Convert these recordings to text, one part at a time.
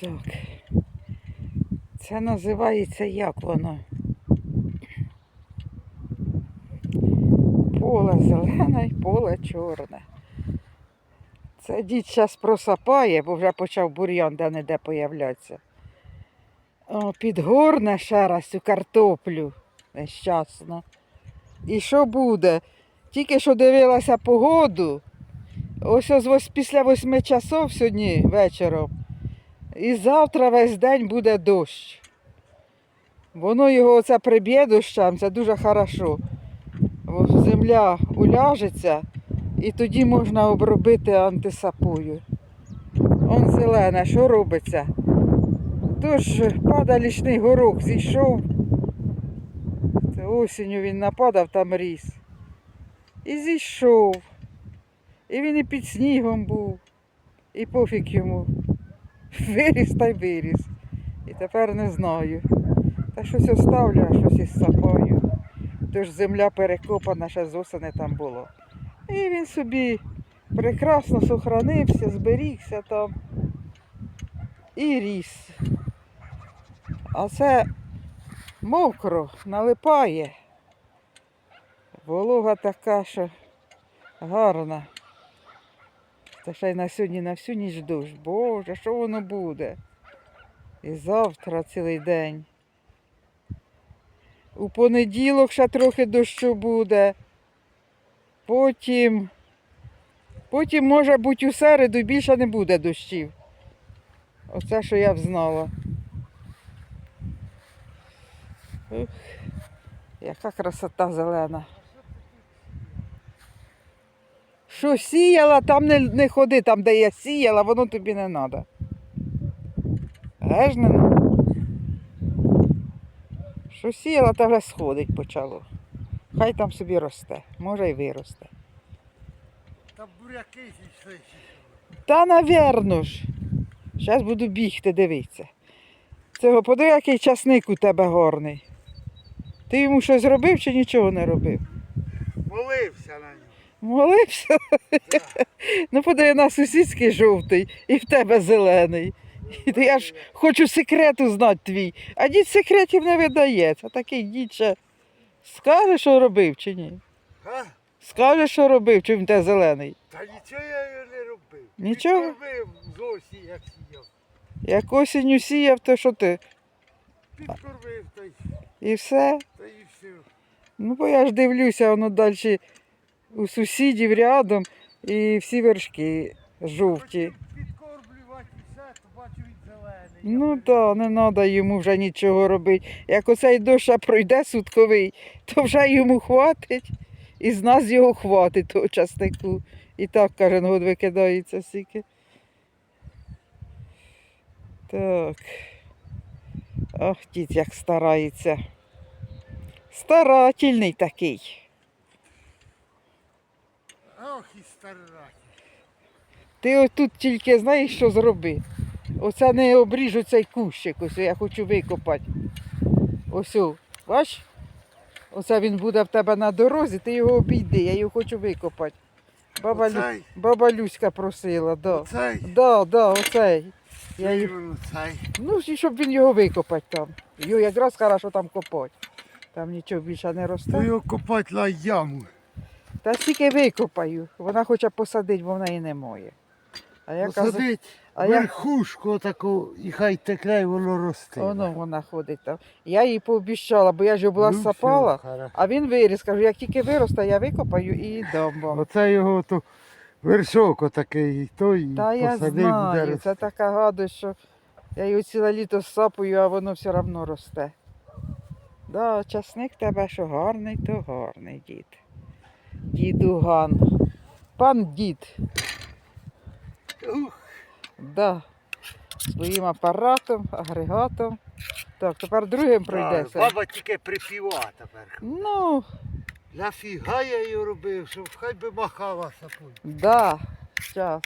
Так. Це називається як воно? Поле зелене і поле чорне. Це дід зараз просапає, бо вже почав бур'ян де-не-де появлятися. О, підгорне ще раз цю картоплю нещасно. І що буде? Тільки що дивилася погоду, ось ось після восьми часов сьогодні вечором. І завтра весь день буде дощ. Воно його оце приб'є дощам, це дуже хорошо. Земля уляжеться і тоді можна обробити антисапою. Он зелене, що робиться? Тож падалічний горох зійшов. Це осінню він нападав, там ріс. І зійшов. І він і під снігом був. І пофіг йому. Виріс та й виріс. І тепер не знаю. Та щось оставлю, а щось із сапою. Тож земля перекопана, ще з там було. І він собі прекрасно сохранився, зберігся там і ріс. А це мокро, налипає. Волога така, що гарна. Та ще й на сьогодні на всю ніч дощ. Боже, що воно буде? І завтра цілий день. У понеділок ще трохи дощу буде. Потім, потім, може бути, у середу більше не буде дощів. Оце, що я взнала. Ух, яка красота зелена. Що сіяла, там не, не ходи, там, де я сіяла, воно тобі не треба. Геж не надо. Що сіяла, та вже сходить почало. Хай там собі росте, може й виросте. Та буряки зійшли. Та навірно ж. Зараз буду бігти, дивитися. Цього подиви, який часник у тебе горний. Ти йому щось робив чи нічого не робив? Молився на нього. Молився? Ну, подиви на сусідський жовтий і в тебе зелений. Я ж хочу секрету знати твій, а дід секретів не видає. Такий дід ще скаже, що робив чи ні? А? Скаже, що робив, чи він те зелений. Та нічого я його не робив. Нічого? Підкормив з осі, як сіяв. Як осінню сіяв, то що ти? Підкормив та й, І все. та й все. Ну, бо я ж дивлюся, воно далі у сусідів рядом і всі вершки жовті. Підкормлювати все, то бачу зелений. Ну так, не треба йому вже нічого робити. Як оцей дощ пройде сутковий, то вже йому хватить. І з нас його хватить того часнику. І так кожен год викидається стільки. Так. Ох, дід як старається. Старательний такий. Ох і стараті. Ти отут тільки знаєш, що зроби. Оце не обріж оцей кущик, ось я хочу викопати. Ось, бач? Оце він буде в тебе на дорозі, ти його обійди, я його хочу викопати. Баба, Лю... Баба Люська просила, да. Оцей? Да, да, оцей. Я й... воно цей. Ну, щоб він його викопати там. Його якраз хорошо там копати. Там нічого більше не росте. його копати на яму. Та стільки викопаю. Вона хоче посадити, бо в неї немає. А я кажу, Посадить а я верхушку таку і хай текле і воно росте. Воно вона ходить там. Я їй пообіцяла, бо я ж його була Ну, сапала, хорошо. а він виріс. Кажу, як тільки виросте, я викопаю і дам вам. Оце його то вершок отакий, той Та я посадив буде знаю, рости. це така гадость, що я його ціле літо сапаю, а воно все одно росте. Да, часник тебе, що гарний, то гарний дід. Дідуган. Пан дід. Ух, Да. Своїм апаратом, агрегатом. Так, тепер другим пройдеться. Баба тільки припіва тепер. Ну, Нафіга я її робив, щоб хай би махала сапою. Да, час.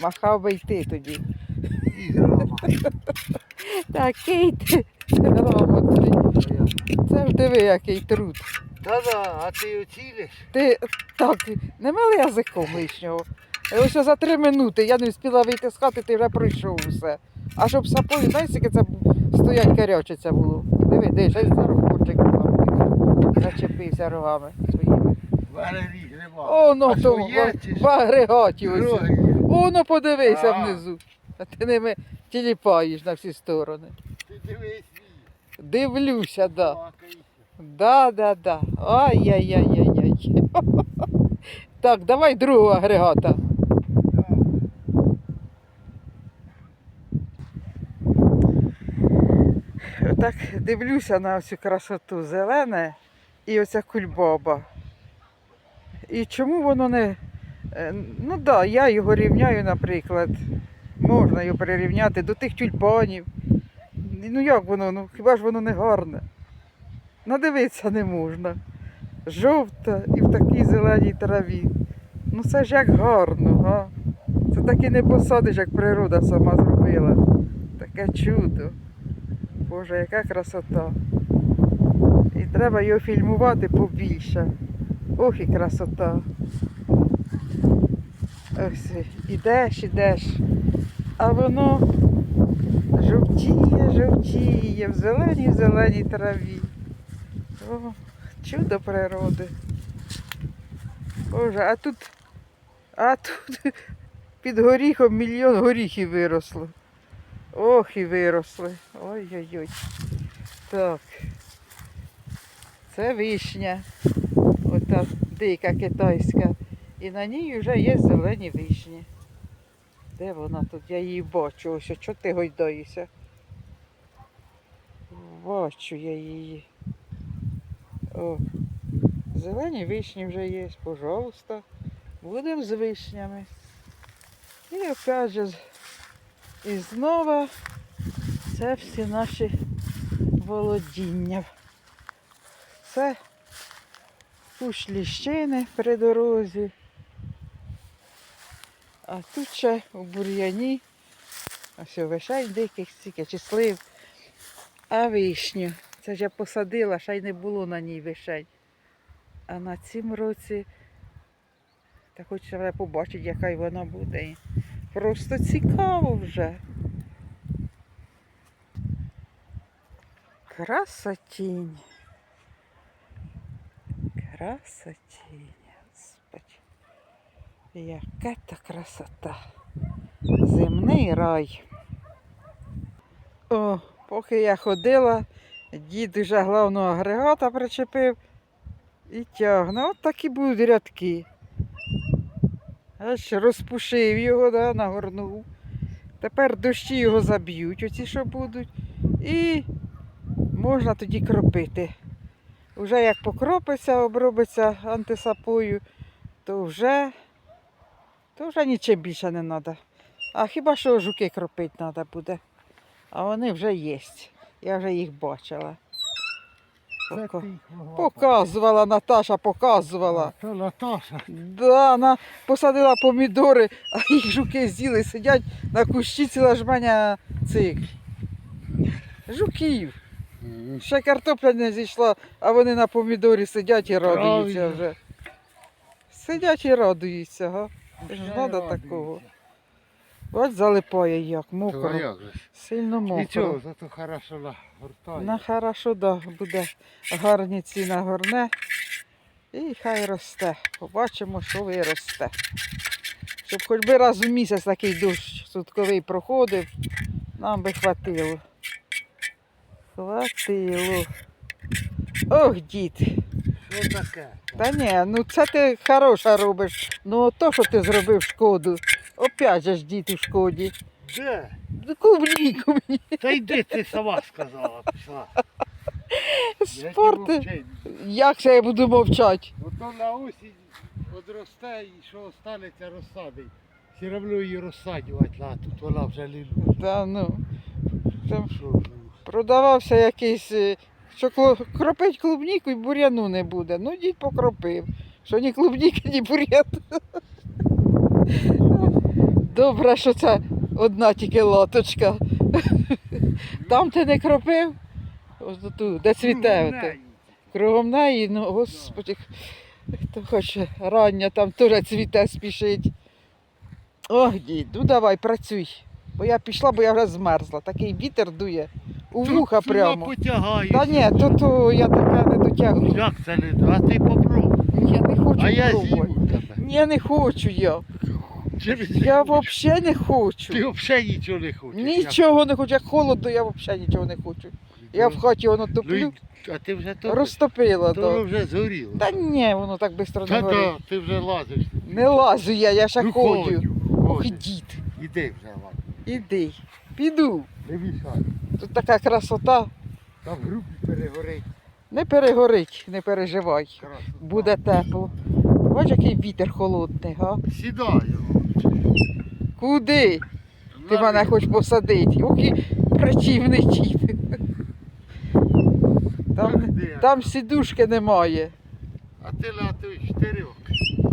Махав би йти тоді. І грама. Такий ти грамотний. Це ж диви, який труд. Та-да, а ти оцілиш? Ти так, не мили язиком лишнього. І ось за три минути я не встигла вийти з хати, ти вже пройшов усе. А щоб сапою, знаєш, яке це стоять карячиця було. Диви, диви, ще й зарогорчик зачепився рогами своїми. Валерій нема. О, ну а то що є, чи в що? агрегаті ось. Друге є. О, ну подивися А. внизу. А ти ними тіліпаєш на всі сторони. Ти дивись, Дивлюся, да. Да, да, да. Ай-яй-яй-яй-яй. Так, давай другого агрегата. Так дивлюся на цю красоту зелене і оця кульбаба. І чому воно не. е, Ну так, да, я його рівняю, наприклад. Можна його перерівняти до тих тюльпанів. Ну як воно? Ну хіба ж воно не гарне? Надивитися не можна. Жовта і в такій зеленій траві. Ну це ж як гарно, га? Це так і не посадиш, як природа сама зробила. Таке чудо. Боже, яка красота. І треба його фільмувати побільше. Ох і красота. Ось ідеш, ідеш. А воно жовтіє, жовтіє в зеленій зеленій траві. О, чудо природи. Боже, а тут, а тут під горіхом мільйон горіхів виросло. Ох, і виросли. Ой-ой-ой. Так. Це вишня. Ота дика китайська. І на ній вже є зелені вишні. Де вона тут? Я її бачу. Ось, чого ти гойдаєшся? Бачу я її. О, зелені вишні вже є, пожалуйста. Будемо з вишнями. І опять і знову це всі наші володіння. Це кущ ліщини при дорозі. А тут ще у бур'яні. Ось вишень диких стільки, чи слив. А вишню. Це ж я посадила, ще й не було на ній вишень. А на цім році та хочеться побачити, яка вона буде. Просто цікаво вже. Красотінь. Красотінь. Господи. Яка та красота. Земний рай. О, поки я ходила, дід уже главного агрегата причепив і тягне. От такі будуть рядки. Аж розпушив його, да, нагорнув. Тепер дощі його заб'ють, оці що будуть. І можна тоді кропити. Уже як покропиться, обробиться антисапою, то вже, то вже нічим більше не треба. А хіба що жуки кропити треба буде. А вони вже є. Я вже їх бачила. Пока- Показувала Наташа, показувала. То Наташа. Да, вона посадила помідори, а їх жуки з'їли, сидять на кущі ціла жменя цих. Жуків. Ще картопля не зійшла, а вони на помідорі сидять і радуються вже. Сидять і радуються, га. Ж радуються. такого. От залипає як, мокро. як же? Сильно мокро. Нічого, зато хорошо нагортає. На хорошо, да, буде гарні ці нагорне. І хай росте. Побачимо, що виросте. Щоб хоч би раз у місяць такий дощ сутковий проходив, нам би хватило. Хватило. Ох, дід. Що таке? Та ні, ну це ти хороше робиш. Ну то, що ти зробив шкоду. Опять же ж дід у шкоді. Де? Ну, Клубніку мені. Та йди ти сама сказала, пішла. Я вчень. Як це я буду мовчати? Ото на осінь одросте і що останеться розсади. Все одно її розсадювати, а тут вона вже лілу. Та ну. Там Що продавався якийсь, е, що кло- кропить клубніку і бур'яну не буде. Ну, дід покропив. Що ні клубніки, ні бур'ян. Добре, що це одна тільки лоточка. Там ти не кропив? Ось тут, де цвіте. Кругом неї, ну, господи, хто хоче рання, там теж цвіте спішить. Ох, дід, ну давай, працюй. Бо я пішла, бо я вже змерзла. Такий вітер дує. У Тут вуха прямо. потягаєш. Та ні, то, то я таке не дотягну. Як це не? А ти попробуй. Я не хочу А я пробувати. з'їм тебе. Ні, не хочу я. Я взагалі не хочу. Ти взагалі нічого не хочеш. Нічого не хочу. Як холодно, я взагалі нічого не хочу. Я в хаті воно Ну, топлю, а ти вже то, розтопила. то воно вже згоріло. Та ні, воно так швидко не Та горить. ти вже лазиш. Не лазю я, я ще Ну, ходю. ходю, Ох, ідіть, Іди вже лазь. іди. Піду. Не мішай. Тут така красота. Там в групі перегорить. Не перегорить, не переживай. Красота. Буде тепло. Бач, який вітер холодний, га? Сідаю. Куди? Ти мене хочеш посадити. Ох, і противний дід. Там, там сідушки немає. А ти латуєш чотирьох.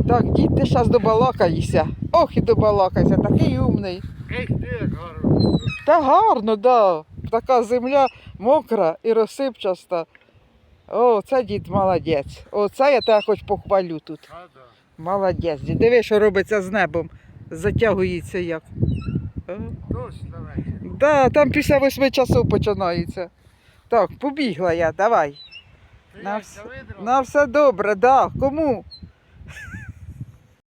Так, дід, ти зараз добалакаєшся. Ох і добалакайся, такий умний. Ей, ти як гарно. Та гарно, да. Така земля мокра і розсипчаста. О, це дід молодець. Оце я тебе хоч похвалю тут. А, да. Молодець. Дід, диви, що робиться з небом. Затягується як. Дощ. Да, там після восьми часу починається. Так, побігла я, давай. Ти На як вс- На все добре, да. Кому?